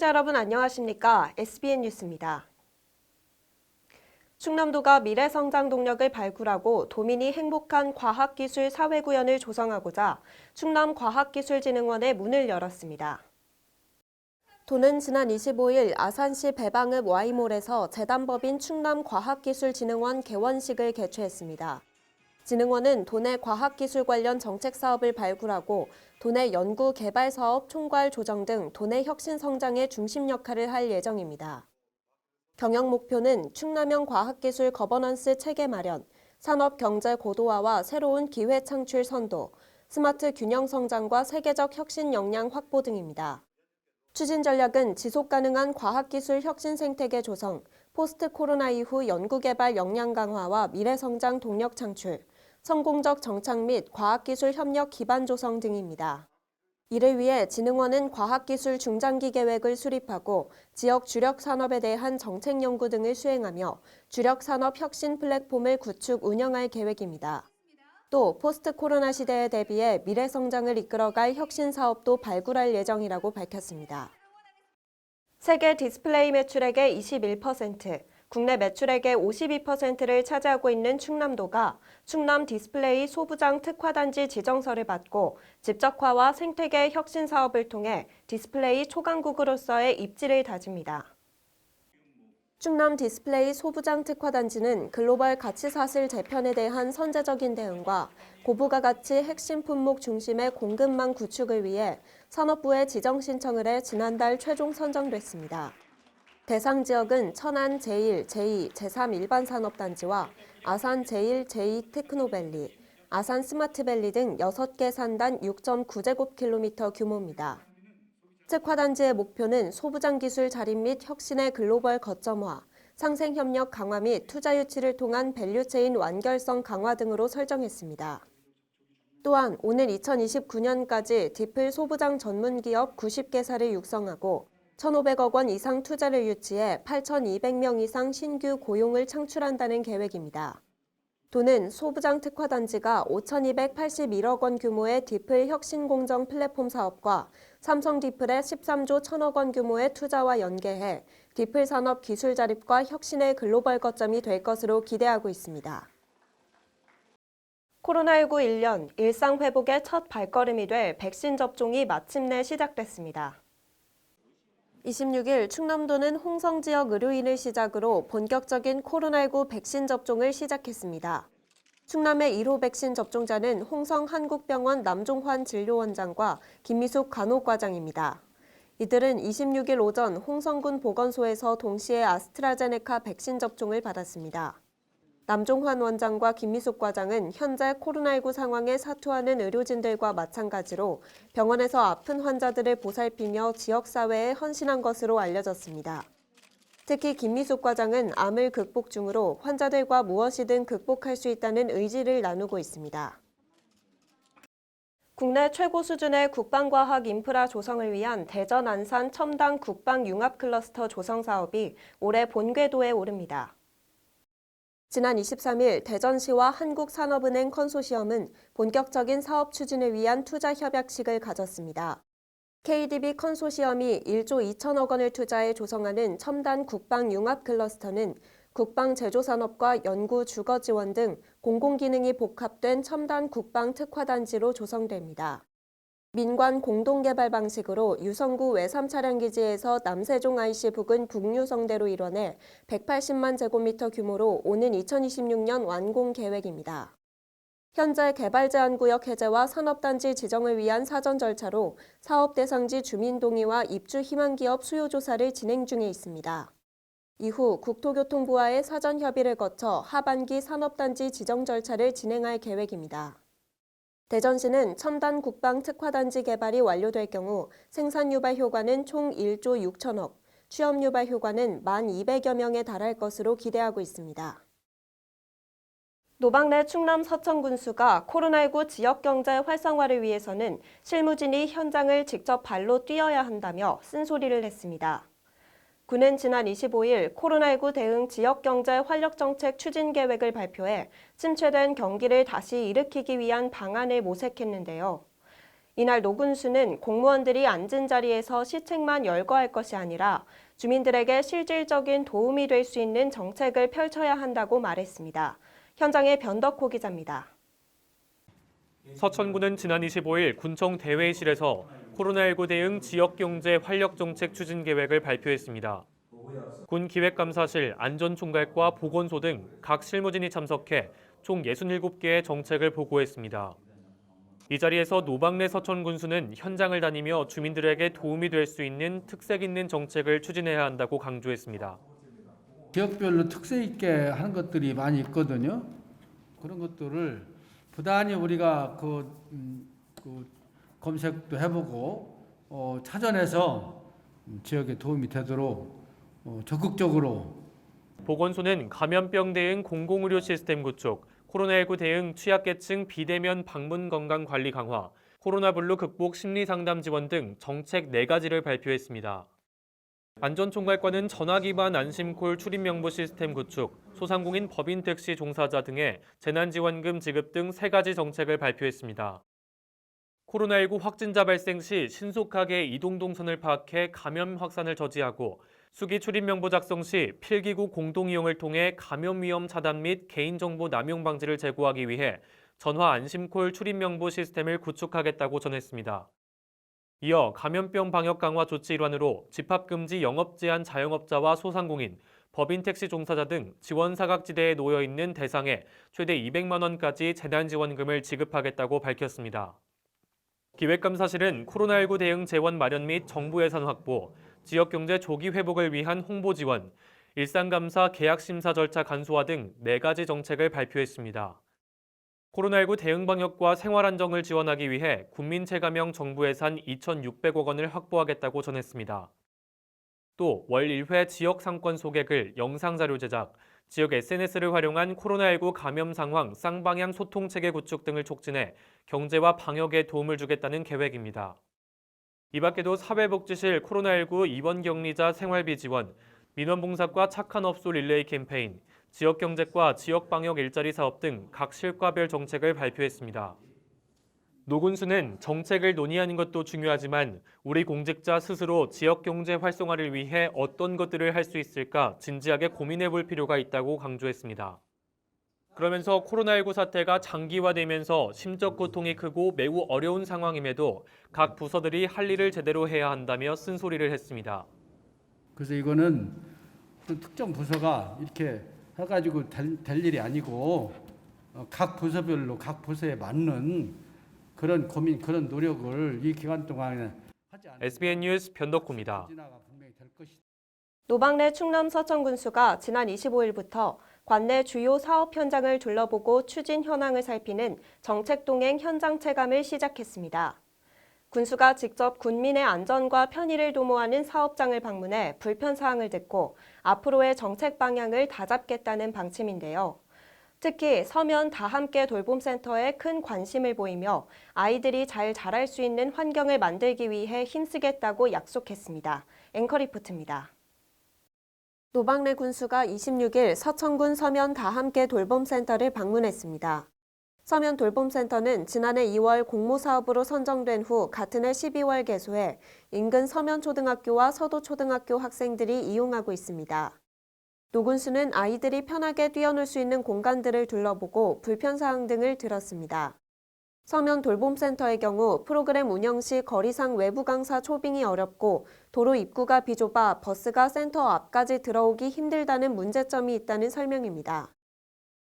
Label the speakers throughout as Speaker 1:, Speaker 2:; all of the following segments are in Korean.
Speaker 1: 시청자 여러분 안녕하십니까? SBN 뉴스입니다. 충남도가 미래 성장 동력을 발굴하고 도민이 행복한 과학기술 사회 구현을 조성하고자 충남과학기술진흥원의 문을 열었습니다. 도는 지난 25일 아산시 배방읍 Y몰에서 재단법인 충남과학기술진흥원 개원식을 개최했습니다. 진흥원은 도내 과학기술 관련 정책 사업을 발굴하고 도내 연구 개발 사업 총괄 조정 등 도내 혁신 성장의 중심 역할을 할 예정입니다. 경영 목표는 충남형 과학기술 거버넌스 체계 마련, 산업 경제 고도화와 새로운 기회 창출 선도, 스마트 균형 성장과 세계적 혁신 역량 확보 등입니다. 추진 전략은 지속 가능한 과학기술 혁신 생태계 조성, 포스트 코로나 이후 연구개발 역량 강화와 미래 성장 동력 창출, 성공적 정착 및 과학기술 협력 기반 조성 등입니다. 이를 위해 진흥원은 과학기술 중장기 계획을 수립하고 지역 주력 산업에 대한 정책 연구 등을 수행하며 주력 산업 혁신 플랫폼을 구축 운영할 계획입니다. 또 포스트 코로나 시대에 대비해 미래 성장을 이끌어갈 혁신 사업도 발굴할 예정이라고 밝혔습니다. 세계 디스플레이 매출액의 21%, 국내 매출액의 52%를 차지하고 있는 충남도가 충남 디스플레이 소부장 특화단지 지정서를 받고 집적화와 생태계 혁신 사업을 통해 디스플레이 초강국으로서의 입지를 다집니다. 충남 디스플레이 소부장 특화단지는 글로벌 가치사슬 재편에 대한 선제적인 대응과 고부가 가치 핵심 품목 중심의 공급망 구축을 위해 산업부에 지정 신청을 해 지난달 최종 선정됐습니다. 대상 지역은 천안 제1, 제2, 제3 일반 산업단지와 아산 제1, 제2 테크노밸리, 아산 스마트밸리 등 6개 산단 6.9제곱킬로미터 규모입니다. 특화단지의 목표는 소부장 기술 자립 및 혁신의 글로벌 거점화, 상생 협력 강화 및 투자 유치를 통한 밸류체인 완결성 강화 등으로 설정했습니다. 또한 오늘 2029년까지 디플 소부장 전문 기업 90개사를 육성하고 1,500억 원 이상 투자를 유치해 8,200명 이상 신규 고용을 창출한다는 계획입니다. 도는 소부장 특화단지가 5,281억 원 규모의 디플 혁신공정 플랫폼 사업과 삼성 디플의 13조 1천억 원 규모의 투자와 연계해 디플 산업 기술 자립과 혁신의 글로벌 거점이 될 것으로 기대하고 있습니다. 코로나19 1년 일상 회복의 첫 발걸음이 될 백신 접종이 마침내 시작됐습니다. 26일 충남도는 홍성 지역 의료인을 시작으로 본격적인 코로나19 백신 접종을 시작했습니다. 충남의 1호 백신 접종자는 홍성 한국병원 남종환 진료원장과 김미숙 간호과장입니다. 이들은 26일 오전 홍성군 보건소에서 동시에 아스트라제네카 백신 접종을 받았습니다. 남종환 원장과 김미숙 과장은 현재 코로나19 상황에 사투하는 의료진들과 마찬가지로 병원에서 아픈 환자들을 보살피며 지역사회에 헌신한 것으로 알려졌습니다. 특히 김미숙 과장은 암을 극복 중으로 환자들과 무엇이든 극복할 수 있다는 의지를 나누고 있습니다. 국내 최고 수준의 국방과학 인프라 조성을 위한 대전 안산 첨단 국방 융합 클러스터 조성 사업이 올해 본궤도에 오릅니다. 지난 23일 대전시와 한국산업은행 컨소시엄은 본격적인 사업 추진을 위한 투자 협약식을 가졌습니다. KDB 컨소시엄이 1조 2천억 원을 투자해 조성하는 첨단 국방 융합 클러스터는 국방 제조 산업과 연구 주거 지원 등 공공기능이 복합된 첨단 국방 특화단지로 조성됩니다. 민관 공동개발 방식으로 유성구 외삼 차량 기지에서 남세종 IC 부근 북유성대로 일원해 180만 제곱미터 규모로 오는 2026년 완공 계획입니다. 현재 개발 제한 구역 해제와 산업단지 지정을 위한 사전 절차로 사업 대상지 주민 동의와 입주 희망 기업 수요 조사를 진행 중에 있습니다. 이후 국토교통부와의 사전 협의를 거쳐 하반기 산업단지 지정 절차를 진행할 계획입니다. 대전시는 첨단 국방 특화단지 개발이 완료될 경우 생산 유발 효과는 총 1조 6천억, 취업 유발 효과는 1만 200여 명에 달할 것으로 기대하고 있습니다. 노방래 충남 서천군수가 코로나19 지역경제 활성화를 위해서는 실무진이 현장을 직접 발로 뛰어야 한다며 쓴소리를 했습니다. 군은 지난 25일 코로나19 대응 지역경제 활력정책 추진 계획을 발표해 침체된 경기를 다시 일으키기 위한 방안을 모색했는데요. 이날 노군수는 공무원들이 앉은 자리에서 시책만 열거할 것이 아니라 주민들에게 실질적인 도움이 될 수 있는 정책을 펼쳐야 한다고 말했습니다. 현장의 변덕호 기자입니다.
Speaker 2: 서천군은 지난 25일 군청 대회의실에서 코로나19 대응 지역경제 활력 정책 추진 계획을 발표했습니다. 군 기획감사실, 안전총괄과 보건소 등 각 실무진이 참석해 총 67개의 정책을 보고했습니다. 이 자리에서 노방래 서천 군수는 현장을 다니며 주민들에게 도움이 될 수 있는 특색 있는 정책을 추진해야 한다고 강조했습니다.
Speaker 3: 지역별로 특색 있게 하는 것들이 많이 있거든요. 그런 것들을 부단히 우리가 그, 음, 그 검색도 해보고 어, 찾아내서 음, 지역에 도움이 되도록 어, 적극적으로
Speaker 2: 보건소는 감염병 대응 공공의료 시스템 구축, 코로나19 대응 취약계층 비대면 방문 건강 관리 강화, 코로나 블루 극복 심리 상담 지원 등 정책 4가지를 발표했습니다. 안전총괄과는 전화 기반 안심콜 출입 명부 시스템 구축, 소상공인 법인 택시 종사자 등의 재난지원금 지급 등 3가지 정책을 발표했습니다. 코로나19 확진자 발생 시 신속하게 이동 동선을 파악해 감염 확산을 저지하고 수기 출입 명부 작성 시 필기구 공동 이용을 통해 감염 위험 차단 및 개인정보 남용 방지를 제고하기 위해 전화 안심콜 출입 명부 시스템을 구축하겠다고 전했습니다. 이어 감염병 방역 강화 조치 일환으로 집합 금지 영업 제한 자영업자와 소상공인, 법인 택시 종사자 등 지원 사각지대에 놓여 있는 대상에 최대 200만 원까지 재난 지원금을 지급하겠다고 밝혔습니다. 기획감사실은 코로나19 대응 재원 마련 및 정부 예산 확보, 지역 경제 조기 회복을 위한 홍보 지원, 일상감사 계약 심사 절차 간소화 등 4가지 정책을 발표했습니다. 코로나19 대응 방역과 생활 안정을 지원하기 위해 국민 체감형 정부 예산 2,600억 원을 확보하겠다고 전했습니다. 또 월 1회 지역 상권 소개글, 영상 자료 제작, 지역 SNS를 활용한 코로나19 감염 상황 쌍방향 소통 체계 구축 등을 촉진해 경제와 방역에 도움을 주겠다는 계획입니다. 이 밖에도 사회복지실 코로나19 입원 격리자 생활비 지원, 민원봉사과 착한 업소 릴레이 캠페인, 지역경제과 지역방역 일자리 사업 등 각 실과별 정책을 발표했습니다. 노군수는 정책을 논의하는 것도 중요하지만 우리 공직자 스스로 지역경제 활성화를 위해 어떤 것들을 할 수 있을까 진지하게 고민해 볼 필요가 있다고 강조했습니다. 그러면서 코로나19 사태가 장기화되면서 심적 고통이 크고 매우 어려운 상황임에도 각 부서들이 할 일을 제대로 해야 한다며 쓴소리를 했습니다.
Speaker 3: 그래서 이거는 특정 부서가 이렇게 해가지고 될, 될 일이 아니고 어, 각 부서별로 각 부서에 맞는 그런 고민 그런 노력을 이 기간 동안에
Speaker 2: SBN 뉴스 변덕구입니다.
Speaker 1: 노방래 충남 서천군수가 지난 25일부터 관내 주요 사업 현장을 둘러보고 추진 현황을 살피는 정책 동행 현장 체감을 시작했습니다. 군수가 직접 군민의 안전과 편의를 도모하는 사업장을 방문해 불편 사항을 듣고 앞으로의 정책 방향을 다잡겠다는 방침인데요. 특히 서면 다 함께 돌봄센터에 큰 관심을 보이며 아이들이 잘 자랄 수 있는 환경을 만들기 위해 힘쓰겠다고 약속했습니다. 앵커 리포트입니다. 노방래 군수가 26일 서천군 서면 다 함께 돌봄센터를 방문했습니다. 서면 돌봄센터는 지난해 2월 공모사업으로 선정된 후 같은 해 12월 개소해 인근 서면초등학교와 서도초등학교 학생들이 이용하고 있습니다. 노군수는 아이들이 편하게 뛰어놀 수 있는 공간들을 둘러보고 불편사항 등을 들었습니다. 서면 돌봄센터의 경우 프로그램 운영 시 거리상 외부 강사 초빙이 어렵고 도로 입구가 비좁아 버스가 센터 앞까지 들어오기 힘들다는 문제점이 있다는 설명입니다.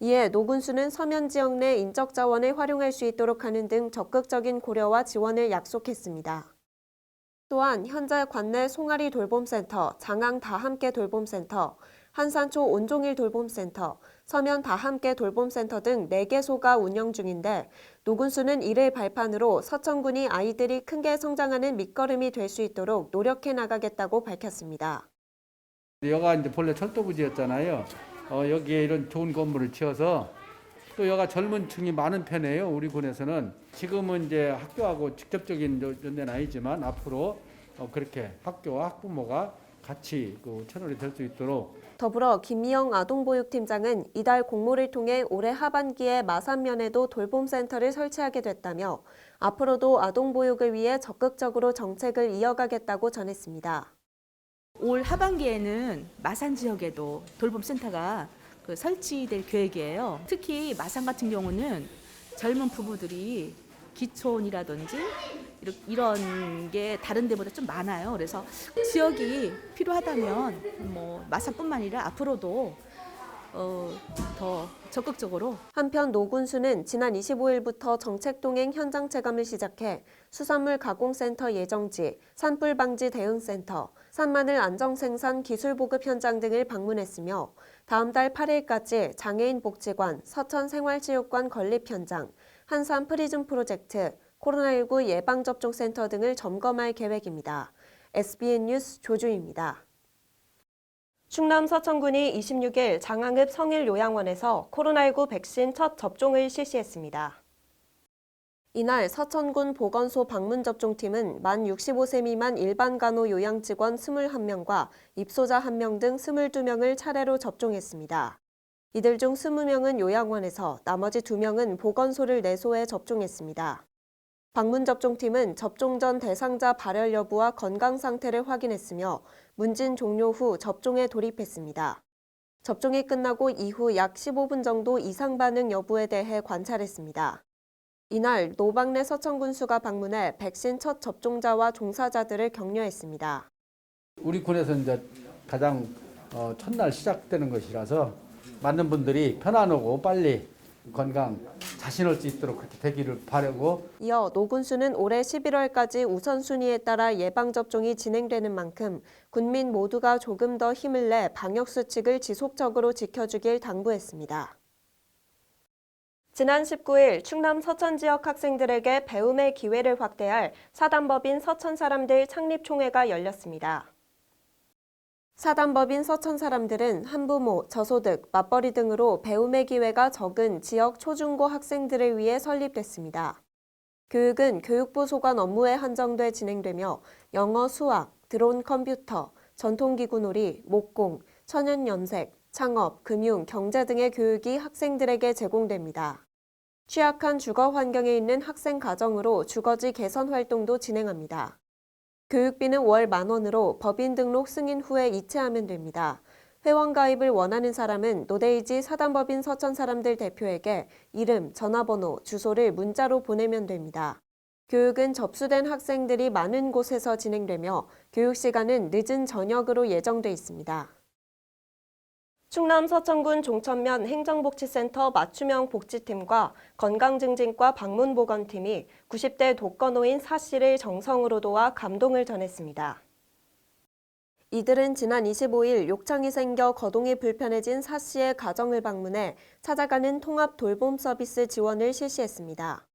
Speaker 1: 이에 노군수는 서면 지역 내 인적 자원을 활용할 수 있도록 하는 등 적극적인 고려와 지원을 약속했습니다. 또한 현재 관내 송아리 돌봄센터, 장항 다 함께 돌봄센터, 한산초 온종일 돌봄센터, 서면 다 함께 돌봄센터 등 4개소가 운영 중인데 노군수는 이를 발판으로 서천군이 아이들이 크게 성장하는 밑거름이 될 수 있도록 노력해 나가겠다고 밝혔습니다.
Speaker 3: 여가 이제 본래 철도부지였잖아요. 어, 여기에 이런 좋은 건물을 지어서 또 여가 젊은 층이 많은 편이에요. 우리 군에서는 지금은 이제 학교하고 직접적인 연- 연대는 아니지만 앞으로 어, 그렇게 학교와 학부모가 같이 그 채널이 될 수 있도록
Speaker 1: 더불어 김미영 아동보육팀장은 이달 공모를 통해 올해 하반기에 마산면에도 돌봄센터를 설치하게 됐다며 앞으로도 아동보육을 위해 적극적으로 정책을 이어가겠다고 전했습니다.
Speaker 4: 올 하반기에는 마산 지역에도 돌봄센터가 그 설치될 계획이에요. 특히 마산 같은 경우는 젊은 부부들이 기촌이라든지 이런 게 다른 데보다 좀 많아요. 그래서 지역이 필요하다면 뭐 마산뿐만 아니라 앞으로도 어, 더 적극적으로
Speaker 1: 한편 노군수는 지난 25일부터 정책 동행 현장 체감을 시작해 수산물 가공센터 예정지, 산불 방지 대응센터, 산마늘 안정 생산 기술 보급 현장 등을 방문했으며 다음 달 8일까지 장애인 복지관, 서천 생활체육관 건립 현장, 한산 프리즘 프로젝트, 코로나19 예방접종센터 등을 점검할 계획입니다. SBN 뉴스 조주입니다. 충남 서천군이 26일 장항읍 성일요양원에서 코로나19 백신 첫 접종을 실시했습니다. 이날 서천군 보건소 방문 접종팀은 만 65세 미만 일반 간호 요양 직원 21명과 입소자 1명 등 22명을 차례로 접종했습니다. 이들 중 20명은 요양원에서 나머지 2명은 보건소를 내소해 접종했습니다. 방문 접종팀은 접종 전 대상자 발열 여부와 건강 상태를 확인했으며 문진 종료 후 접종에 돌입했습니다. 접종이 끝나고 이후 약 15분 정도 이상 반응 여부에 대해 관찰했습니다. 이날 노방래 서천군수가 방문해 백신 첫 접종자와 종사자들을 격려했습니다.
Speaker 3: 우리 군에서 이제 가장 어, 첫날 시작되는 것이라서 많은 분들이 편안하고 빨리 건강 자신할 수 있도록 그렇게 되기를 바라고
Speaker 1: 이어 노군수는 올해 11월까지 우선순위에 따라 예방접종이 진행되는 만큼 군민 모두가 조금 더 힘을 내 방역수칙을 지속적으로 지켜주길 당부했습니다. 지난 19일 충남 서천 지역 학생들에게 배움의 기회를 확대할 사단법인 서천 사람들 창립총회가 열렸습니다. 사단법인 서천 사람들은 한부모, 저소득, 맞벌이 등으로 배움의 기회가 적은 지역 초중고 학생들을 위해 설립됐습니다. 교육은 교육부 소관 업무에 한정돼 진행되며 영어, 수학, 드론 컴퓨터, 전통기구 놀이, 목공, 천연염색, 창업, 금융, 경제 등의 교육이 학생들에게 제공됩니다. 취약한 주거 환경에 있는 학생 가정으로 주거지 개선 활동도 진행합니다. 교육비는 월 만 원으로 법인 등록 승인 후에 이체하면 됩니다. 회원 가입을 원하는 사람은 노데이지 사단법인 서천 사람들 대표에게 이름, 전화번호, 주소를 문자로 보내면 됩니다. 교육은 접수된 학생들이 많은 곳에서 진행되며 교육 시간은 늦은 저녁으로 예정돼 있습니다. 충남 서천군 종천면 행정복지센터 맞춤형 복지팀과 건강증진과 방문보건팀이 90대 독거노인 사 씨를 정성으로 도와 감동을 전했습니다. 이들은 지난 25일 욕창이 생겨 거동이 불편해진 사 씨의 가정을 방문해 찾아가는 통합 돌봄 서비스 지원을 실시했습니다.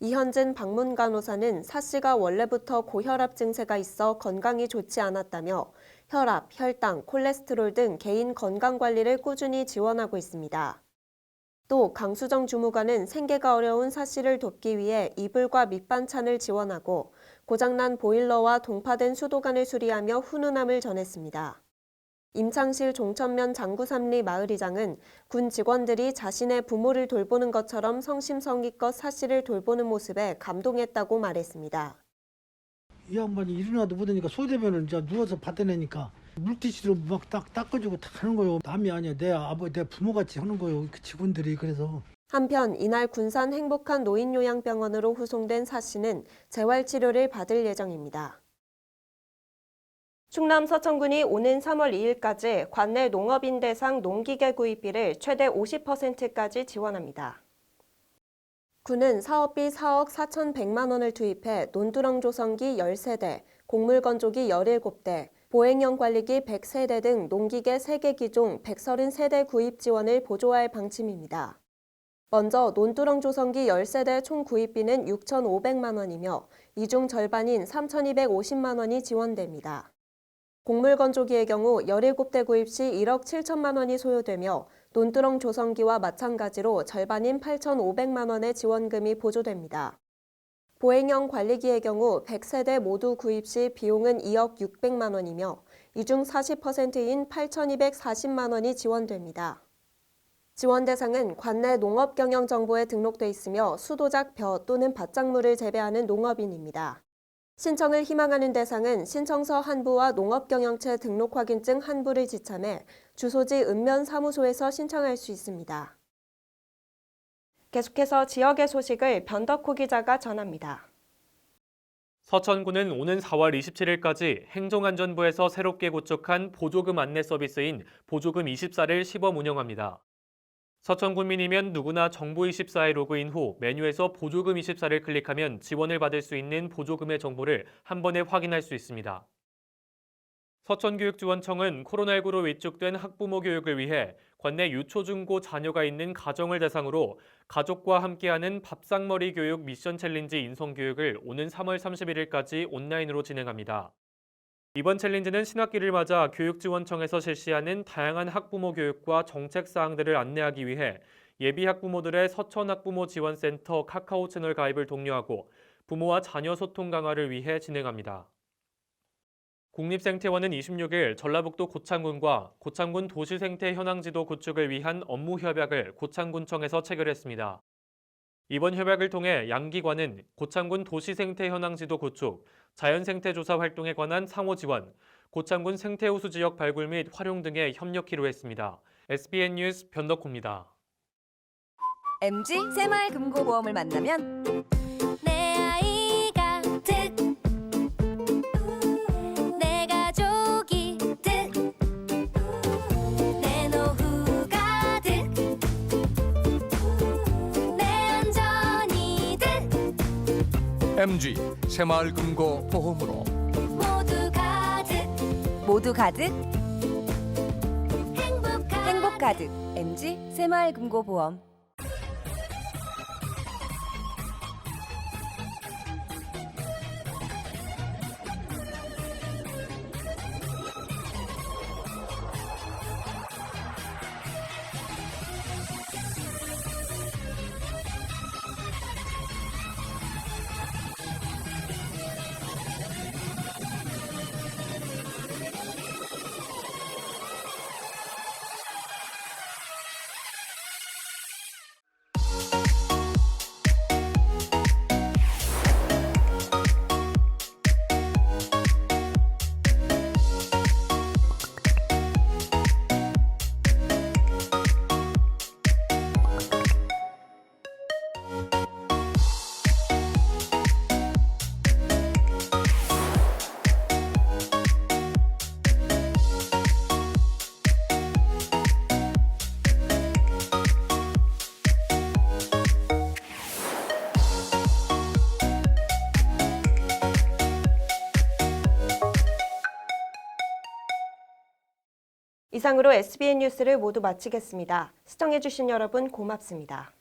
Speaker 1: 이현진 방문 간호사는 사 씨가 원래부터 고혈압 증세가 있어 건강이 좋지 않았다며 혈압, 혈당, 콜레스테롤 등 개인 건강 관리를 꾸준히 지원하고 있습니다. 또 강수정 주무관은 생계가 어려운 사 씨를 돕기 위해 이불과 밑반찬을 지원하고 고장난 보일러와 동파된 수도관을 수리하며 훈훈함을 전했습니다. 임창실 종천면 장구삼리 마을이장은 군 직원들이 자신의 부모를 돌보는 것처럼 성심성의껏 사 씨를 돌보는 모습에 감동했다고 말했습니다.
Speaker 5: 이 양반이 일어나도 못하니까 소대변을 이제 누워서 받아내니까 물티슈로 막 딱 닦아주고 다 하는 거요. 남이 아니야. 내 아버, 내 부모같이 하는 거요. 그 직원들이 그래서.
Speaker 1: 한편 이날 군산 행복한 노인요양병원으로 후송된 사 씨는 재활치료를 받을 예정입니다. 충남 서천군이 오는 3월 2일까지 관내 농업인 대상 농기계 구입비를 최대 50%까지 지원합니다. 군은 사업비 4억 4,100만 원을 투입해 논두렁 조성기 13대, 곡물 건조기 17대, 보행형 관리기 100세대 등 농기계 3개 기종 133대 구입 지원을 보조할 방침입니다. 먼저 논두렁 조성기 13대 총 구입비는 6,500만 원이며 이 중 절반인 3,250만 원이 지원됩니다. 곡물 건조기의 경우 17대 구입 시 1억 7천만 원이 소요되며 논두렁 조성기와 마찬가지로 절반인 8,500만 원의 지원금이 보조됩니다. 보행형 관리기의 경우 100세대 모두 구입 시 비용은 2억 600만 원이며 이 중 40%인 8,240만 원이 지원됩니다. 지원 대상은 관내 농업 경영 정보에 등록돼 있으며 수도작 벼 또는 밭작물을 재배하는 농업인입니다. 신청을 희망하는 대상은 신청서 한 부와 농업경영체 등록 확인증 한 부를 지참해 주소지 읍면 사무소에서 신청할 수 있습니다. 계속해서 지역의 소식을 변덕호 기자가 전합니다.
Speaker 2: 서천구는 오는 4월 27일까지 행정안전부에서 새롭게 구축한 보조금 안내 서비스인 보조금 24를 시범 운영합니다. 서천 군민이면 누구나 정부24에 로그인 후 메뉴에서 보조금 24를 클릭하면 지원을 받을 수 있는 보조금의 정보를 한 번에 확인할 수 있습니다. 서천교육지원청은 코로나19로 위축된 학부모 교육을 위해 관내 유초중고 자녀가 있는 가정을 대상으로 가족과 함께하는 밥상머리 교육 미션 챌린지 인성 교육을 오는 3월 31일까지 온라인으로 진행합니다. 이번 챌린지는 신학기를 맞아 교육지원청에서 실시하는 다양한 학부모 교육과 정책 사항들을 안내하기 위해 예비 학부모들의 서천 학부모 지원센터 카카오 채널 가입을 독려하고 부모와 자녀 소통 강화를 위해 진행합니다. 국립생태원은 26일 전라북도 고창군과 고창군 도시생태 현황지도 구축을 위한 업무 협약을 고창군청에서 체결했습니다. 이번 협약을 통해 양기관은 고창군 도시생태 현황지도 구축, 자연생태조사 활동에 관한 상호 지원, 고창군 생태호수 지역 발굴 및 활용 등에 협력키로 했습니다. SBN 뉴스 변덕호입니다.
Speaker 6: MG 새마을 금고보험을 만나면
Speaker 7: MG 새마을금고 보험으로.
Speaker 6: 모두 가득. 모두 가득? 행복 가득 행복 가득. MG 새마을금고보험
Speaker 1: 이상으로 SBN 뉴스를 모두 마치겠습니다. 시청해주신 여러분 고맙습니다.